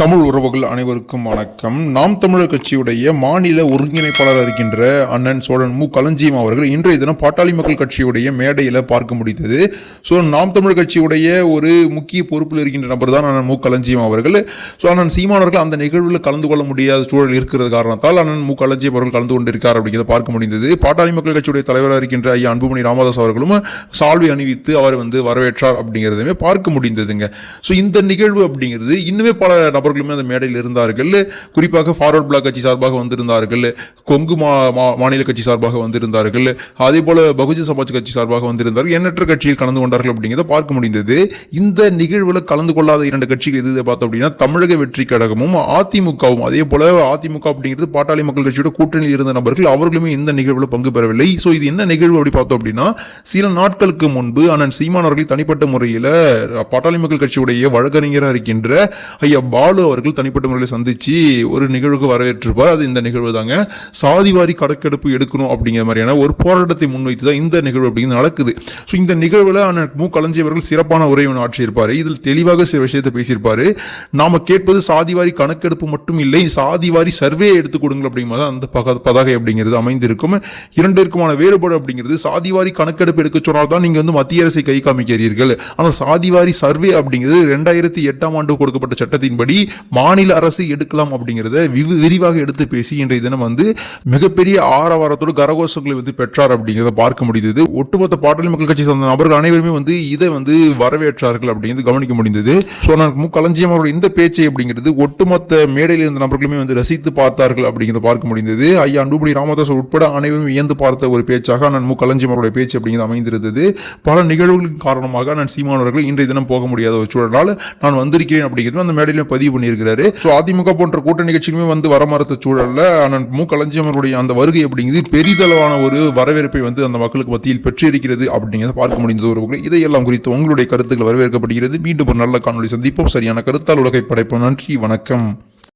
தமிழ் உறவுகள் அனைவருக்கும் வணக்கம். நாம் தமிழர் கட்சியுடைய மாநில ஒருங்கிணைப்பாளர் இருக்கின்ற அண்ணன் சோழன் மு. களஞ்சியம் அவர்கள் இன்றைய தினம் பாட்டாளி மக்கள் கட்சியுடைய மேடையில் பார்க்க முடிந்தது. ஸோ நாம் தமிழர் கட்சியுடைய ஒரு முக்கிய பொறுப்பில் இருக்கின்ற நபர் தான் அண்ணன் மு. களஞ்சியம் அவர்கள். ஸோ அண்ணன் சீமானவர்கள் அந்த நிகழ்வில் கலந்து கொள்ள முடியாத சூழல் இருக்கிற காரணத்தால் அண்ணன் மு. களஞ்சியம் அவர்கள் கலந்து கொண்டிருக்கார் அப்படிங்கிறத பார்க்க முடிந்தது. பாட்டாளி மக்கள் கட்சியுடைய தலைவராக இருக்கின்ற ஐயா அன்புமணி ராமதாஸ் அவர்களும் சால்வை அணிவித்து அவர் வந்து வரவேற்றார் அப்படிங்கிறதுமே பார்க்க முடிந்ததுங்க. ஸோ இந்த நிகழ்வு அப்படிங்கிறது இன்னுமே பல அவர்களுமே அந்த மேடையில் இருந்தார்கள். குறிப்பாக ஃபார்வர்ட் பிளாக் கட்சி சார்பாக வந்திருந்தார்கள். கொங்கு மா மா- மாநில கட்சி சார்பாக வந்திருந்தார்கள். அதே போல பகுஜன் சமாஜ் கட்சி சார்பாக வந்திருந்தார்கள். எண்ணற்ற கட்சியில் கலந்து கொண்டார்கள் அப்படிங்கிறத பார்க்க முடிந்தது. இந்த நிகழ்வில் கலந்து கொள்ளாத இரண்டு கட்சிகள் எது பார்த்தோம் அப்படின்னா தமிழக வெற்றி கழகமும் அதிமுகவும். அதே போல அதிமுக அப்படிங்கிறது பாட்டாளி மக்கள் கட்சியோட கூட்டணியில் இருந்த நபர்கள் அவர்களுமே இந்த நிகழ்வில் பங்கு பெறவில்லை. ஸோ இது என்ன நிகழ்வு அப்படி பார்த்தோம் அப்படின்னா சில நாட்களுக்கு முன்பு அண்ணன் சீமான் அவர்கள் தனிப்பட்ட முறையில் பாட்டாளி மக்கள் கட்சியுடைய வழக்கறிஞராக இருக்கின்ற ஐயா பாலு அவர்கள் தனிப்பட்ட முறையில் சந்திச்சு ஒரு நிகழ்வுக்கு வரவேற்றிருப்பார். அது இந்த நிகழ்வு தாங்க. சாதிவாரி கணக்கெடுப்பு எடுக்கணும் அப்படிங்கிற மாதிரியான ஒரு போராட்டத்தை முன்வைத்து தான் இந்த நிகழ்வு அப்படிங்கிறது நடக்குது. ஸோ இந்த நிகழ்வில் மு. களஞ்சி அவர்கள் சிறப்பான உரை ஒன்று ஆற்றியிருப்பார். இதில் தெளிவாக சில விஷயத்தை பேசியிருப்பாரு. நாம கேட்பது சாதிவாரி கணக்கெடுப்பு மட்டும் இல்லை சாதிவாரி சர்வே எடுத்து கொடுங்க அப்படிங்கிறது அந்த பக பதாகை அப்படிங்கிறது அமைந்திருக்கும். இரண்டிற்குமான வேறுபாடு அப்படிங்கிறது சாதிவாரி கணக்கெடுப்பு எடுக்க சொன்னால் தான் நீங்கள் வந்து மத்திய அரசை கை காமிக்கிறீர்கள். ஆனால் சாதிவாரி சர்வே அப்படிங்கிறது ரெண்டாயிரத்தி எட்டாம் ஆண்டு கொடுக்கப்பட்ட சட்டத்தின்படி மாநில அரசு எடுக்கலாம் அப்படிங்கிறத விரிவாக எடுத்து பேசி இன்றைய தினம் வந்து மிகப்பெரிய ஆரவாரத்தோடு கரகோஷங்களை வந்து பெற்றார் அப்படிங்கிறத பார்க்க முடிந்தது. ஒட்டுமொத்த பாட்டாளி மக்கள் கட்சி சார்ந்த நபர்கள் அனைவருமே வந்து இதை வந்து வரவேற்றார்கள் அப்படிங்கிறது கவனிக்க முடிந்தது. ஸோ நான் மு. களஞ்சியம் இந்த பேச்சை அப்படிங்கிறது ஒட்டுமொத்த மேடையில் இருந்த நபர்களுமே வந்து ரசித்து பார்த்தார்கள் அப்படிங்கிறத பார்க்க முடிந்தது. ஐயா அன்புமணி ராமதாஸ் உட்பட அனைவரும் வியந்து பார்த்த ஒரு பேச்சாக நான் மு. களஞ்சியம் அவருடைய பேச்சு அப்படிங்கிறது அமைந்திருந்தது. பல நிகழ்வுகளின் காரணமாக நான் சீமானவர்கள் இன்றைய தினம் போக முடியாத ஒரு சூழலால் நான் வந்திருக்கிறேன் அப்படிங்கிறது அந்த மேடையிலும் பதிவு பண்ணியிருக்கிறாரு. ஸோ அதிமுக போன்ற கூட்டணி கட்சிகளுமே வந்து வர மறுத்த சூழல்ல அண்ணன் மு. களஞ்சியம் அந்த வருகை அப்படிங்கிறது பெரிதளவான ஒரு வரவேற்பை வந்து அந்த மக்களுக்கு மத்தியில் பெற்றிருக்கிறது அப்படிங்கிறத பார்க்க முடிந்தது ஒரு இதையெல்லாம் குறித்து உங்களுடைய கருத்துக்கள் வரவேற்கப்படுகிறது. மீண்டும் ஒரு நல்ல காணொளி சந்திப்போம். சரியான கருத்தால் உலகை படைப்போம். நன்றி. வணக்கம்.